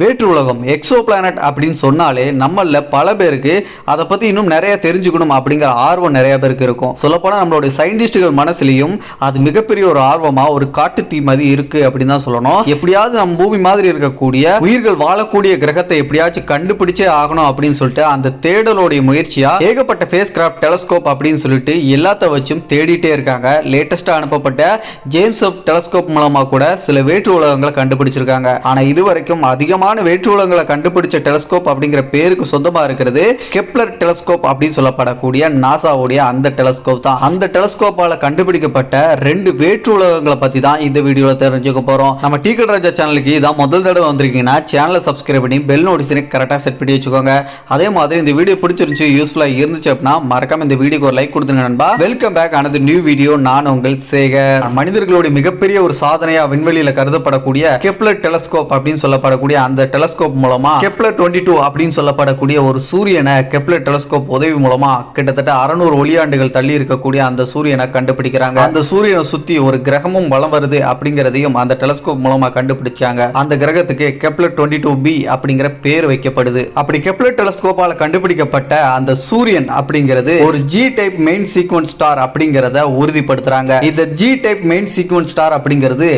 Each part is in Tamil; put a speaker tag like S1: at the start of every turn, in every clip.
S1: வேற்று உலகம் எக்ஸோ பிளானட் அப்படின்னு சொன்னாலே நம்மளில் பல பேருக்கு அதை பற்றி இன்னும் நிறைய தெரிஞ்சுக்கணும் அப்படிங்கிற ஆர்வம் நிறைய பேருக்கு இருக்கும். சொல்லப்போனால் நம்மளுடைய சயின்டிஸ்டுகள் மனசுலையும் அது மிகப்பெரிய ஒரு ஆர்வமாக ஒரு காட்டு தீ மாதிரி இருக்குது அப்படின்னு தான் சொல்லணும். எப்படியாவது நம்ம பூமி மாதிரி இருக்கக்கூடிய உயிர்கள் வாழக்கூடிய கிரகத்தை எப்படியாச்சும் கண்டுபிடிச்சே ஆகணும் அப்படின்னு சொல்லிட்டு அந்த தேடலோடைய முயற்சியாக ஏகப்பட்ட ஃபேஸ் கிராஃப்ட் டெலஸ்கோப் அப்படின்னு சொல்லிட்டு எல்லாத்த வச்சும் தேடிட்டே இருக்காங்க. லேட்டஸ்ட்டாக அனுப்பப்பட்ட ஜேம்ஸ் வெப் டெலஸ்கோப் மூலமாக கூட சில வேற்று உலகங்களை கண்டுபிடிச்சிருக்காங்க. ஆனா இதுவரைக்கும் அதிகமாக முக்கியமான உலகங்களை கண்டுபிடிச்ச டெலஸ்கோப் அப்படிங்கிற பேருக்கு சொந்தமா இருக்கிறது. கெப்லர் டெலஸ்கோப் அப்படின்னு சொல்லப்படக்கூடிய நாசாவுடைய அந்த டெலஸ்கோப் தான். அந்த டெலஸ்கோப்பால கண்டுபிடிக்கப்பட்ட ரெண்டு வேற்று உலகங்களை பத்தி தான் இந்த வீடியோல தெரிஞ்சுக்க போறோம். நம்ம டீக்கட் ராஜா சேனலுக்கு இதான் முதல் தடவை வந்திருக்கீங்கன்னா சேனலை சப்ஸ்கிரைப் பண்ணி பெல் நோட்டிஃபிகேஷனை கரெக்டாக செட் பண்ணி வச்சுக்கோங்க. அதே மாதிரி இந்த வீடியோ பிடிச்சிருந்துச்சு யூஸ்ஃபுல்லாக இருந்துச்சு அப்படின்னா மறக்காம இந்த வீடியோக்கு ஒரு லைக் கொடுத்துருங்க நண்பா. வெல்கம் பேக் அனது நியூ வீடியோ நான் உங்கள் சேகர். மனிதர்களுடைய மிகப்பெரிய ஒரு சாதனையா விண்வெளியில் கருதப்படக்கூடிய கெப்லர் டெலஸ்கோப் அப்படின்னு சொல்லப்படக்கூடிய அந்த டெலஸ்கோப் மூலமா கெப்லர் டுவெண்ட்டி டூ அப்படின்னு சொல்லப்படக்கூடிய ஒரு சூரியனை கெப்லர் டெலஸ்கோப் உதவி மூலமா கிட்டத்தட்ட அறுநூறு ஒளியாண்டுகள் தள்ளி இருக்கக்கூடிய அந்த சூரியனை கண்டுபிடிக்கிறாங்க. அந்த சூரியனை சுத்தி ஒரு கிரகமும் வளம் வருது அப்படிங்கிறதையும் அந்த டெலஸ்கோப் மூலமா கண்டுபிடிச்சாங்க. அந்த கிரகத்துக்கு கெப்லர் டுவெண்ட்டி டூ பி அப்படிங்கிற பேர் வைக்கப்படுது. அப்படி கெப்லர் டெலஸ்கோப்பால கண்டுபிடிக்கப்பட்ட அந்த சூரியன் அப்படிங்கிறது ஒரு G type main sequence star அப்படிங்கிறத உறுதிப்படுத்துறாங்க. இந்த G type main sequence star அப்படிங்கிறது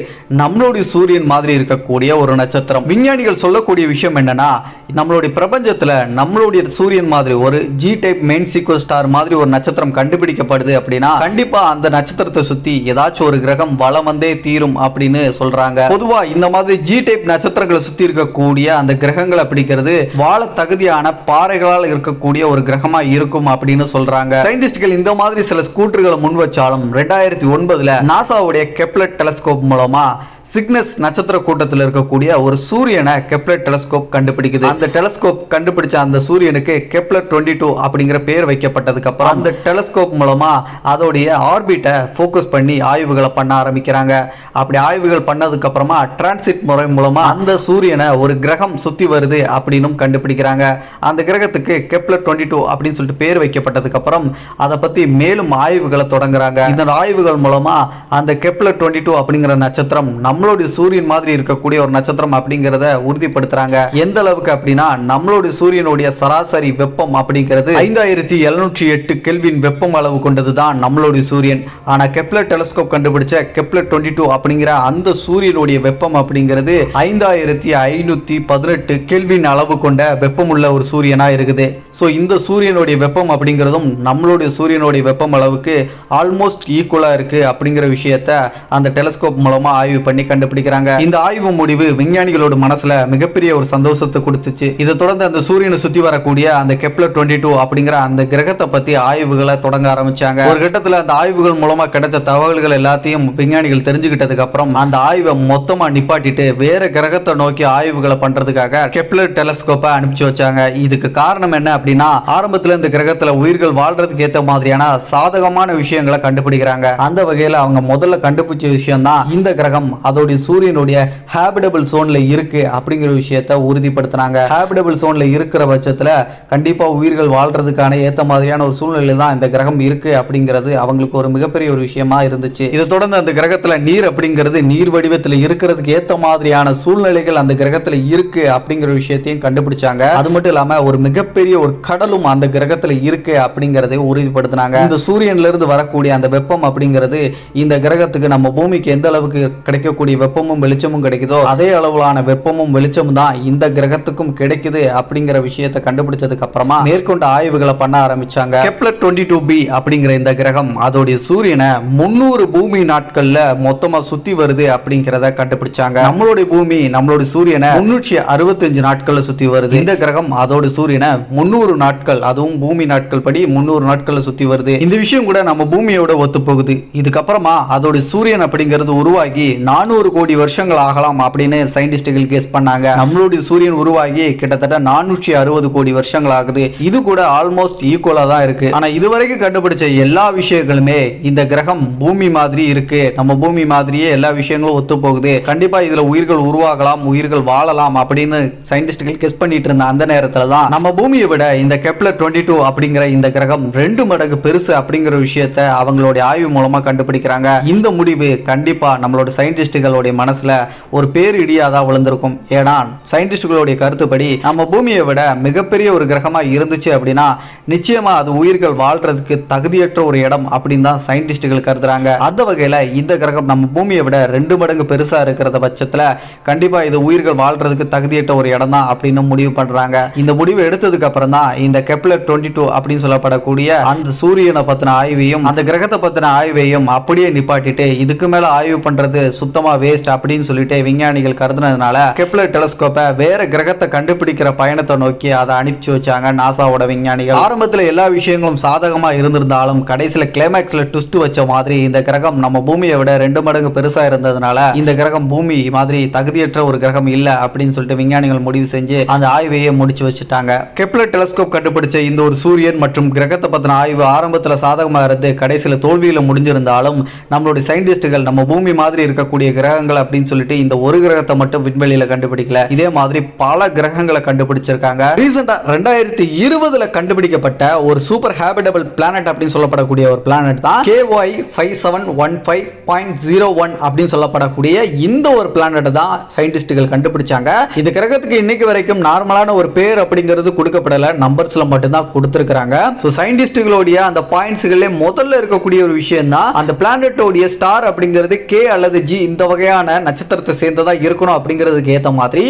S1: நம்மளுடைய சூரியன் மாதிரி இருக்கக்கூடிய ஒரு நட்சத்திரம். விஞ்ஞானிகள் சொல்லக்கூடிய விஷயம் என்னன்னா நம்மளுடைய பிரபஞ்சத்தில் நம்மளுடைய சூரியன் மாதிரி ஒரு G type main sequence star மாதிரி ஒரு நட்சத்திரம் கண்டுபிடிக்கப்படுது அப்படின்னா கண்டிப்பா அந்த நட்சத்திரத்தை சுற்றி ஏதாச்சும் ஒரு கிரகம் வளம் வந்தே தீரும் அப்படின்னு சொல்றாங்க. பொதுவாக இந்த மாதிரி ஜி டைப் நட்சத்திரங்களை சுற்றி இருக்கக்கூடிய அந்த கிரகங்களை பிடிக்கிறது வாழ தகுதியான பாறைகளால் இருக்கக்கூடிய ஒரு கிரகமாக இருக்கும் அப்படின்னு சொல்கிறாங்க சயின்டிஸ்ட்கள் இந்த மாதிரி சில ஸ்கூட்டர்களை முன் வச்சாலும் ரெண்டாயிரத்தி ஒன்பதுல நாசாவுடைய கெப்லட் டெலஸ்கோப் மூலமாக சிக்னஸ் நட்சத்திர கூட்டத்தில் இருக்கக்கூடிய ஒரு சூரியனை கெப்லர் டெலஸ்கோப் கண்டுபிடிக்குது. அந்த டெலஸ்கோப் கண்டுபிடிச்ச அந்த சூரியனுக்கு கெப்லர் டுவெண்ட்டி டூ அப்படிங்கிற பேர் வைக்கப்பட்டதுக்கு அப்புறம் அந்த டெலஸ்கோப் மூலமா அதோடைய ஆர்பிட்டை ஃபோக்கஸ் பண்ணி ஆய்வுகளை பண்ண ஆரம்பிக்கிறாங்க. அப்படி ஆய்வுகள் பண்ணதுக்கு அப்புறமா டிரான்சிட் முறை மூலமா அந்த சூரியனை ஒரு கிரகம் சுத்தி வருது அப்படின்னும் கண்டுபிடிக்கிறாங்க. அந்த கிரகத்துக்கு கெப்லர் டுவெண்ட்டி டூ அப்படின்னு சொல்லிட்டு பேர் வைக்கப்பட்டதுக்கு அப்புறம் அதை பத்தி மேலும் ஆய்வுகளை தொடங்குறாங்க. இந்த ஆய்வுகள் மூலமா அந்த கெப்லர் டுவெண்ட்டி டூ அப்படிங்கிற நட்சத்திரம் நம்மளுடைய சூரியன் மாதிரி இருக்கக்கூடிய ஒரு நட்சத்திரம் அப்படிங்கிறத உறுதிப்படுத்துறாங்க. எந்த அளவுக்கு அப்படின்னா நம்மளுடைய சூரியனுடைய சராசரி வெப்பம் அப்படிங்கிறது ஐந்தாயிரத்தி எழுநூற்றி எட்டு கெல்வின் வெப்பம் அளவு கொண்டது தான் நம்மளுடைய சூரியன். ஆனா கெப்லர் டெலஸ்கோப் கண்டுபிடிச்ச கெப்லர் டுவெண்ட்டி டூ அப்படிங்கிற அந்த சூரியனுடைய வெப்பம் அப்படிங்கிறது ஐந்தாயிரத்தி ஐநூத்தி பதினெட்டு கெல்வின் அளவு கொண்ட வெப்பம் உள்ள ஒரு சூரியனா இருக்குது. ஸோ இந்த சூரியனுடைய வெப்பம் அப்படிங்கிறதும் நம்மளுடைய சூரியனுடைய வெப்பம் அளவுக்கு ஆல்மோஸ்ட் ஈக்குவலா இருக்கு அப்படிங்கிற விஷயத்த அந்த டெலஸ்கோப் மூலமா ஆய்வு பண்ணி பண்ணி கண்டுபிடிக்கிறாங்க. இந்த ஆய்வு முடிவு விஞ்ஞானிகளோட மனசுல மிகப்பெரிய ஒரு சந்தோஷத்தை கொடுத்துச்சு. இதை தொடர்ந்து அந்த சூரியனை சுத்தி வரக்கூடிய அந்த கெப்லர் டுவெண்ட்டி டூ அப்படிங்கிற அந்த கிரகத்தை பத்தி ஆய்வுகளை தொடங்க ஆரம்பிச்சாங்க. ஒரு கட்டத்துல அந்த ஆய்வுகள் மூலமா கிடைச்ச தகவல்கள் எல்லாத்தையும் விஞ்ஞானிகள் தெரிஞ்சுக்கிட்டதுக்கு அப்புறம் அந்த ஆய்வை மொத்தமா நிப்பாட்டிட்டு வேற கிரகத்தை நோக்கி ஆய்வுகளை பண்றதுக்காக கெப்லர் டெலஸ்கோப்பை அனுப்பிச்சு வச்சாங்க. இதுக்கு காரணம் என்ன அப்படின்னா ஆரம்பத்துல இந்த கிரகத்துல உயிர்கள் வாழ்றதுக்கு ஏத்த மாதிரியான சாதகமான விஷயங்களை கண்டுபிடிக்கிறாங்க. அந்த வகையில அவங்க முதல்ல கண்டுபிடிச்ச விஷயம் தான் இந்த கிரகம். அதோடைய சூரியனுடைய ஹேபிடபிள் சோன்ல இருக்கு அப்படிங்கிற விஷயத்த உறுதிப்படுத்தினாங்க. ஹேபிடபிள் சோன்ல இருக்கிற பட்சத்தில் கண்டிப்பா உயிர்கள் வாழ்றதுக்கான ஏத்த மாதிரியான ஒரு சூழ்நிலை தான் இந்த கிரகம் இருக்கு அப்படிங்கிறது அவங்களுக்கு ஒரு மிகப்பெரிய ஒரு விஷயமா இருந்துச்சு. இதை தொடர்ந்து அந்த கிரகத்துல நீர் அப்படிங்கிறது நீர் வடிவத்தில் இருக்கிறதுக்கு ஏத்த மாதிரியான சூழ்நிலைகள் அந்த கிரகத்துல இருக்கு அப்படிங்கிற விஷயத்தையும் கண்டுபிடிச்சாங்க. அது மட்டும் இல்லாம ஒரு மிகப்பெரிய ஒரு கடலும் அந்த கிரகத்துல இருக்கு அப்படிங்கறதை உறுதிப்படுத்தினாங்க. இந்த சூரியன்ல இருந்து வரக்கூடிய அந்த வெப்பம் அப்படிங்கிறது இந்த கிரகத்துக்கு நம்ம பூமிக்கு எந்த அளவுக்கு கிடைக்கக்கூடிய வெப்பமும் வெளிச்சமும் கிடைக்குதோ அதே அளவிலான வெப்பமும் வெளிச்சமும் தான் இந்த கிரகத்துக்கும் கிடைக்குது அப்படிங்கிற விஷயத்தை கண்டுபிடிச்சதுக்கு அப்புறமா மேற்கொண்ட ஆய்வுகளை பண்ண ஆரம்பிச்சாங்க. கெப்லர் டுவெண்ட்டி டூ பி அப்படிங்கிற இந்த கிரகம் அதோடைய சூரியனை முன்னூறு பூமி நாட்கள்ல மொத்தமா சுத்தி வருது அப்படிங்கிறத கண்டுபிடிச்சாங்க. நம்மளுடைய பூமி நம்மளுடைய சூரியனை முன்னூற்றி அறுபத்தஞ்சு நாட்கள்ல சுத்தி வருது. இந்த கிரகம் அதோட சூரியனை முன்னூறு நாட்கள் அதுவும் பூமி நாட்கள் படி முன்னூறு நாட்கள்ல சுத்தி வருது. இந்த விஷயம் கூட நம்ம பூமியோட ஒத்து போகுது இதுக்கப்புறமா அதோட சூரியன் அப்படிங்கிறது உருவாகி நானூறு கோடி வருஷங்கள் ஆகலாம் அப்படின்னு சயின்டிஸ்டுகள் கேஸ் பண்ணாங்க. நம்மளுடைய சூரியன் உருவாகி கிட்டத்தட்ட நானூற்றி அறுபது கோடி வருஷங்கள் ஆகுது. இது கூட ஆல்மோஸ்ட் ஈக்குவலா தான் இருக்கு. ஆனா இதுவரைக்கும் கண்டுபிடிச்ச எல்லா விஷயங்களுமே இந்த கிரகம் பூமி மாதிரி இருக்கு. நம்ம பூமி மாதிரியே எல்லா விஷயங்களும் ஒத்து போகுது. கண்டிப்பா இதுல உயிர்கள் உருவாகலாம் உயிர்கள் வாழலாம் அப்படின்னு சயின்டிஸ்டுகள் கெஸ் பண்ணிட்டு இருந்த அந்த நேரத்துல தான் நம்ம பூமியை விட இந்த கெப்லர் டுவெண்ட்டி டூ அப்படிங்கிற இந்த கிரகம் ரெண்டு மடங்கு பெருசு அப்படிங்கிற விஷயத்த அவங்களுடைய ஆய்வு மூலமா கண்டுபிடிக்கிறாங்க. இந்த முடிவு கண்டிப்பா நம்மளோட சயின்டிஸ்ட் சயின்டிஸ்டுகளுடைய மனசில் ஒரு பேர் இடியாதான் விழுந்திருக்கும். ஏன்னா சயின்டிஸ்டுகளுடைய கருத்துப்படி நம்ம பூமியை விட மிகப்பெரிய ஒரு கிரகமாக இருந்துச்சு அப்படின்னா நிச்சயமாக அது உயிர்கள் வாழ்கிறதுக்கு தகுதியற்ற ஒரு இடம் அப்படின்னு தான் சயின்டிஸ்டுகள் கருதுறாங்க. அந்த வகையில் இந்த கிரகம் நம்ம பூமியை விட ரெண்டு மடங்கு பெருசாக இருக்கிறத பட்சத்தில் கண்டிப்பாக இது உயிர்கள் வாழ்கிறதுக்கு தகுதியற்ற ஒரு இடம் தான் அப்படின்னு முடிவு பண்ணுறாங்க இந்த முடிவு எடுத்ததுக்கு அப்புறம் தான் இந்த கெப்லர் டுவெண்ட்டி டூ அப்படின்னு சொல்லப்படக்கூடிய அந்த சூரியனை பற்றின ஆய்வையும் அந்த கிரகத்தை பற்றின ஆய்வையும் அப்படியே நிப்பாட்டிட்டு இதுக்கு மேலே ஆய்வு பண்ணுறது சுத்தமாக சுத்தமா வேஸ்ட் அப்படின்னு சொல்லிட்டு விஞ்ஞானிகள் கருதுனதுனால கெப்லர் டெலஸ்கோப்பை வேற கிரகத்தை கண்டுபிடிக்கிற பயணத்தை நோக்கி அதை அனுப்பிச்சு வச்சாங்க நாசாவோட விஞ்ஞானிகள். ஆரம்பத்தில் எல்லா விஷயங்களும் சாதகமா இருந்திருந்தாலும் கடைசியில் கிளைமேக்ஸ்ல ட்விஸ்ட் வச்ச மாதிரி இந்த கிரகம் நம்ம பூமியை விட ரெண்டு மடங்கு பெருசா இருந்ததுனால இந்த கிரகம் பூமி மாதிரி தகுதியற்ற ஒரு கிரகம் இல்லை அப்படின்னு சொல்லிட்டு விஞ்ஞானிகள் முடிவு செஞ்சு அந்த ஆய்வையே முடிச்சு வச்சுட்டாங்க. கெப்லர் டெலஸ்கோப் கண்டுபிடிச்ச இந்த ஒரு சூரியன் மற்றும் கிரகத்தை பத்தின ஆய்வு ஆரம்பத்தில் சாதகமா இருந்து கடைசியில தோல்வியில் முடிஞ்சிருந்தாலும் நம்மளுடைய சயின்டிஸ்டுகள் நம்ம பூமி மாதிரி இருக்கக்கூடிய கிரகங்கள் அப்படின்னு சொல்லிட்டு இந்த ஒரு கிரகத்தை மட்டும் விண்வெளியில கண்டுபிடிக்கல. இதே மாதிரி பல கிரகங்களை கண்டுபிடிச்சிருக்காங்க. ரீசெண்டா ரெண்டாயிரத்தி இருபதுல கண்டுபிடிக்கப்பட்ட ஒரு சூப்பர் ஹேபிடபிள் பிளானட் அப்படின்னு சொல்லப்படக்கூடிய ஒரு பிளானட் தான் K Y five seven one five point zero one அப்படின்னு சொல்லப்படக்கூடிய இந்த ஒரு பிளானட் தான் சயின்டிஸ்டுகள் கண்டுபிடிச்சாங்க. இந்த கிரகத்துக்கு இன்னைக்கு வரைக்கும் நார்மலான ஒரு பேர் அப்படிங்கிறது கொடுக்கப்படல. நம்பர்ஸ்ல மட்டும்தான் கொடுத்துருக்காங்க ஸோ சயின்டிஸ்டுகளுடைய அந்த பாயிண்ட்ஸ்களே முதல்ல இருக்கக்கூடிய ஒரு விஷயம் தான் அந்த பிளானட்டோடைய ஸ்டார் அப்படிங்கிறது கே அல்லது ஜி இந்த வகையான நட்சத்திரத்தை சேர்ந்ததா இருக்கணும் அப்படிங்கிறதுக்கு ஏற்ற மாதிரி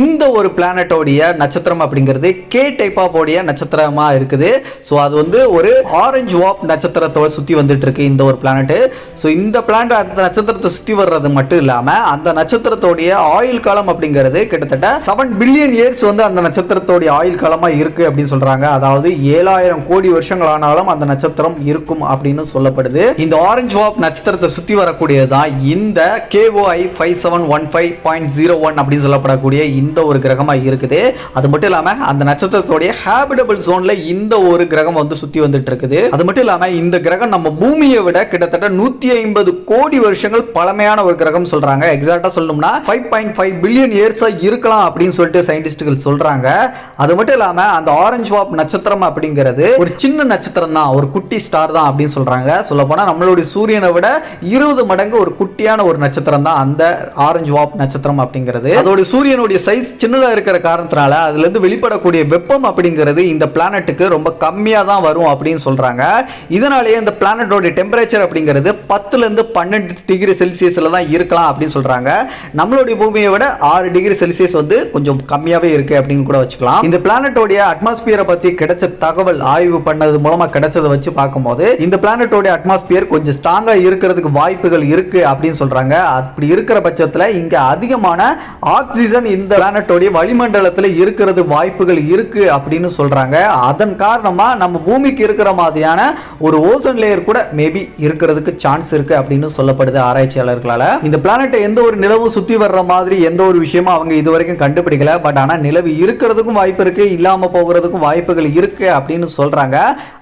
S1: இந்த ஒரு பிளானட்டோடைய நட்சத்திரம் அப்படிங்கிறது கே டைப் ஆஃப் உடைய நட்சத்திரமா இருக்குது. ஸோ அது வந்து ஒரு ஆரஞ்சு வாப் நட்சத்திரத்தை சுற்றி வந்துட்டு இருக்கு இந்த ஒரு பிளானட் ஸோ இந்த பிளானட் அந்த நட்சத்திரத்தை சுற்றி வர்றது மட்டும் இல்லாமல் அந்த நட்சத்திரத்தோடைய ஆயுள் காலம் அப்படிங்கிறது கிட்டத்தட்ட செவன் பில்லியன் இயர்ஸ் வந்து அந்த நட்சத்திரத்தோடைய ஆயுள் காலமாக இருக்கு அப்படின்னு சொல்றாங்க. அதாவது ஏழாயிரம் கோடி வருஷங்கள் ஆனாலும் அந்த நட்சத்திரம் இருக்கும் அப்படின்னு சொல்லப்படுது. இந்த ஆரஞ்சு வாப் நட்சத்திரத்தை சுற்றி வரக்கூடியது தான் இந்த KOI five seven one five point zero one அப்படின்னு சொல்லப்படக்கூடிய இந்த ஒரு கிரகமாக இருக்குது. அது மட்டும் இல்லாமல் அந்த நட்சத்திரத்தோடைய ஹேபிடபிள் ஜோனில் இந்த ஒரு கிரகம் வந்து சுற்றி வந்துட்டு இருக்குது. அது மட்டும் இல்லாமல் இந்த கிரகம் நம்ம பூமியை விட கிட்டத்தட்ட நூற்றி ஐம்பது கோடி வருஷங்கள் பழமையான ஒரு கிரகம் சொல்கிறாங்க எக்ஸாக்டாக சொல்லணும்னா ஃபைவ் பாயிண்ட் ஃபைவ் பில்லியன் இயர்ஸாக இருக்கலாம் அப்படின்னு சொல்லிட்டு சயின்டிஸ்டுகள் சொல்கிறாங்க அது மட்டும் இல்லாமல் அந்த ஆரஞ்சு வாப் நட்சத்திரம் அப்படிங்கிறது ஒரு சின்ன நட்சத்திரம் தான் ஒரு குட்டி ஸ்டார் தான் அப்படின்னு சொல்கிறாங்க சொல்லப்போனால் நம்மளுடைய சூரியனை விட இருபது மடங்கு ஒரு குட்டியான ஒரு நட்சத்திரம். தான் அந்த ஆரஞ்சு வாப் நட்சத்திரம் அப்படிங்கிறது. அதோட சூரியனுடைய சைஸ் சின்னதா இருக்கிற காரணத்தினால அதுலேருந்து வெளிப்படக்கூடிய வெப்பம் அப்படிங்கிறது இந்த பிளானட்டுக்கு ரொம்ப கம்மியாக தான் வரும் அப்படின்னு சொல்றாங்க. இதனாலேயே இந்த பிளானட்டோட டெம்பரேச்சர் அப்படிங்கிறது பத்துல இருந்து பன்னெண்டு டிகிரி செல்சியஸ்ல தான் இருக்கலாம் அப்படின்னு சொல்றாங்க. நம்மளுடைய பூமியை விட ஆறு டிகிரி செல்சியஸ் வந்து கொஞ்சம் கம்மியாகவே இருக்கு அப்படின்னு கூட வச்சுக்கலாம். இந்த பிளானட்டோடைய அட்மாஸ்பியரை பற்றி கிடைச்ச தகவல் ஆய்வு பண்ணது மூலமாக கிடைச்சதை வச்சு பார்க்கும்போது இந்த பிளானட்டோடைய அட்மாஸ்பியர் கொஞ்சம் ஸ்ட்ராங்காக இருக்கிறதுக்கு வாய்ப்புகள் இருக்கு அப்படின்னு சொல்றாங்க. அப்படி இருக்கிற பட்சத்துல இங்க அதிகமான ஆக்சிஜன் இந்த பிளானட்டோடைய வளிமண்டலத்தில் இருக்கிறது வாய்ப்புகள் இருக்கு அப்படின்னு சொல்றாங்க. அதன் காரணமா நம்ம பூமிக்கு இருக்கிற மாதிரியான ஒரு ஓசன் லேயர் கூட மேபி இருக்கிறதுக்கு சான்ஸ் இருக்கு அப்படின்னு சொல்லப்படுது ஆராய்ச்சியாளர்களால. இந்த பிளானட்டை எந்த ஒரு நிலவும் சுத்தி வர்ற மாதிரி எந்த ஒரு விஷயமும் அவங்க இது வரைக்கும் கண்டுபிடிக்கல. பட் ஆனா நிலவு இருக்கிறதுக்கும் வாய்ப்பு இருக்கு இல்லாம போகிறதுக்கும் வாய்ப்புகள் இருக்கு அப்படின்னு சொல்றாங்க.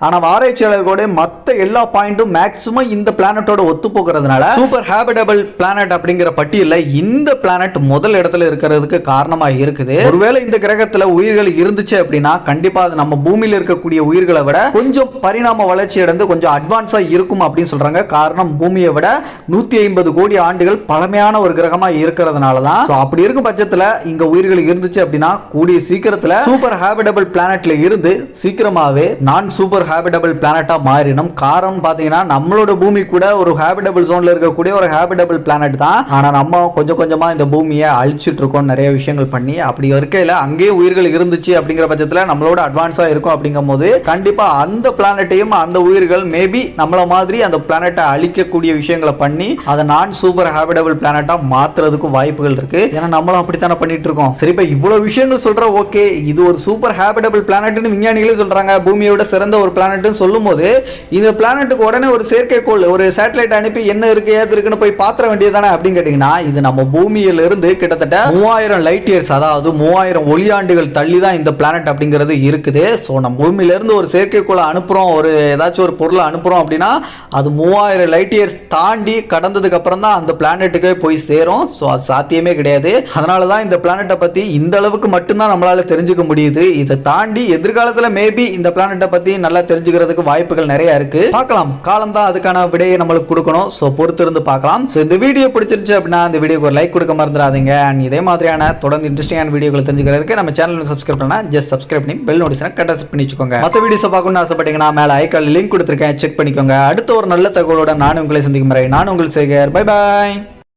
S1: ஆனா ஆராய்ச்சியாளர்களோட மத்த எல்லா பாயிண்ட்டும் மேக்ஸிமம் இந்த பிளானட்டோட ஒத்து போகிறதுனால சூப்பர் ஹேபிடபிள் பிளானட் அப்படிங்கிற பட்டியலில் இந்த பிளானட் முதல் இடத்துல இருக்கிறதுக்கு காரணமா இருக்குது. ஒருவேளை இந்த கிரகத்தில் உயிர்கள் இருந்துச்சு அப்படின்னா கண்டிப்பா அது நம்ம பூமியில் இருக்கக்கூடிய உயிர்களை விட கொஞ்சம் பரிணாம வளர்ச்சி அடைந்து கொஞ்சம் அட்வான்ஸா இருக்கும் அப்படின்னு சொல்றாங்க. காரணம் பூமியை விட நூத்தி ஐம்பது கோடி ஆண்டுகள் பழமையான ஒரு கிரகமா இருக்கிறதுனால தான் அப்படி இருக்கும் பட்சத்தில் இங்க உயிர்கள் இருந்துச்சு அப்படின்னா கூடிய சீக்கிரத்தில் சூப்பர் ஹேபிடபிள் பிளானட்ல இருந்து சீக்கிரமாவே நான் சூப்பர் ஹேபிடபிள் பிளானட்டாக மாறினோம் காரணம் பாத்தீங்கன்னா நம்மளோட பூமி கூட ஒரு ஹேபிடபிள் ஜோனில் இருக்கக்கூடிய ஒரு ஹேபிடபிள் பிளானட் தான். ஆனா நம்ம கொஞ்சம் கொஞ்சமா இந்த பூமியை அழிச்சிட்டு இருக்கோம் நிறைய விஷயங்கள் பண்ணி அப்படி இருக்கையில் அங்கேயே உயிர்கள் இருந்துச்சு அப்படிங்கிற பட்சத்தில் நம்மளோட அட்வான்ஸா இருக்கும் அப்படிங்கும் போது கண்டிப்பா அந்த பிளானட்டையும் அந்த உயிர்கள் மேபி நம்மள மாதிரி அந்த பிளானட்டை அழிக்கக்கூடிய விஷயங்களை பண்ணி அதை நான் சூப்பர் ஹேபிடபிள் பிளானட்டாக மாத்துறதுக்கும் வாய்ப்புகள் இருக்கு. ஏன்னா நம்மளும் அப்படித்தானே பண்ணிட்டு இருக்கோம். சரி இப்போ இவ்வளோ விஷயங்கள் சொல்ற ஓகே இது ஒரு சூப்பர் ஹேபிடபிள் பிளானட்னு விஞ்ஞானிகளே சொல்றாங்க. பூமியை விட சிறந்த ஒரு பிளானட்னு சொல்லும் போது இந்த பிளானட்டுக்கு உடனே ஒரு செயற்கைக்கோள் ஒரு சேட்டலைட் அனுப்பி என்ன இருக்கு ஏது இருக்குன்னு போய் பாத்திர வேண்டியதான அப்படின்னு கேட்டீங்கன்னா இது நம்ம பூமியில இருந்து கிட்டத்தட்ட மூவாயிரம் லைட் இயர்ஸ் அதாவது மூவாயிரம் ஒளியாண்டுகள் தள்ளி தான் இந்த பிளானட் அப்படிங்கிறது இருக்குது. ஸோ நம்ம பூமியில இருந்து ஒரு செயற்கைக்கோளை அனுப்புறோம் ஒரு ஏதாச்சும் ஒரு பொருளை அனுப்புறோம் அப்படின்னா அது மூவாயிரம் லைட் இயர்ஸ் தாண்டி கடந்ததுக்கு அப்புறம் தான் அந்த பிளானட்டுக்கே போய் சேரும். ஸோ அது சாத்தியமே கிடையாது. அதனால தான் இந்த பிளானட்டை பற்றி இந்த அளவுக்கு மட்டும்தான் நம்மளால தெரிஞ்சுக்க முடியுது. இதை தாண்டி எதிர்காலத்தில் மேபி இந்த பிளானட்டை பற்றி நல்லா தெரிஞ்சுக்கிறதுக்கு வாய்ப்புகள் நிறைய இருக்கு. பார்க்கலாம். காலம் தான் அதுக்கான விடையை நம்மளுக்கு கொடுக்கணும். ஸோ பொறுத்திருந்து பார்க்கலாம். ஸோ இந்த வீடியோ பிடிச்சிருச்சு அப்படின்னா அந்த வீடியோக்கு ஒரு லைக் கொடுக்க மறந்துடாதீங்க. அண்ட் இதே மாதிரியான தொடர்ந்து இன்ட்ரெஸ்டிங்கான வீடியோக்களை தெரிஞ்சுக்கிறதுக்கு நம்ம சேனல் சப்ஸ்கிரைப் பண்ணா ஜஸ்ட் சப்ஸ்கிரைப் பண்ணி பெல் நோட்டிஸ்னா கரெக்டாக பண்ணி வச்சுக்கோங்க. மற்ற வீடியோஸை பார்க்கணும்னு ஆசைப்பட்டீங்கன்னா மேலே ஐக்கால் லிங்க் கொடுத்துருக்கேன். செக் பண்ணிக்கோங்க. அடுத்த ஒரு நல்ல தகவலோட நானும் உங்களை சந்திக்கும் முறை நான் உங்கள் சேகர். Bye bye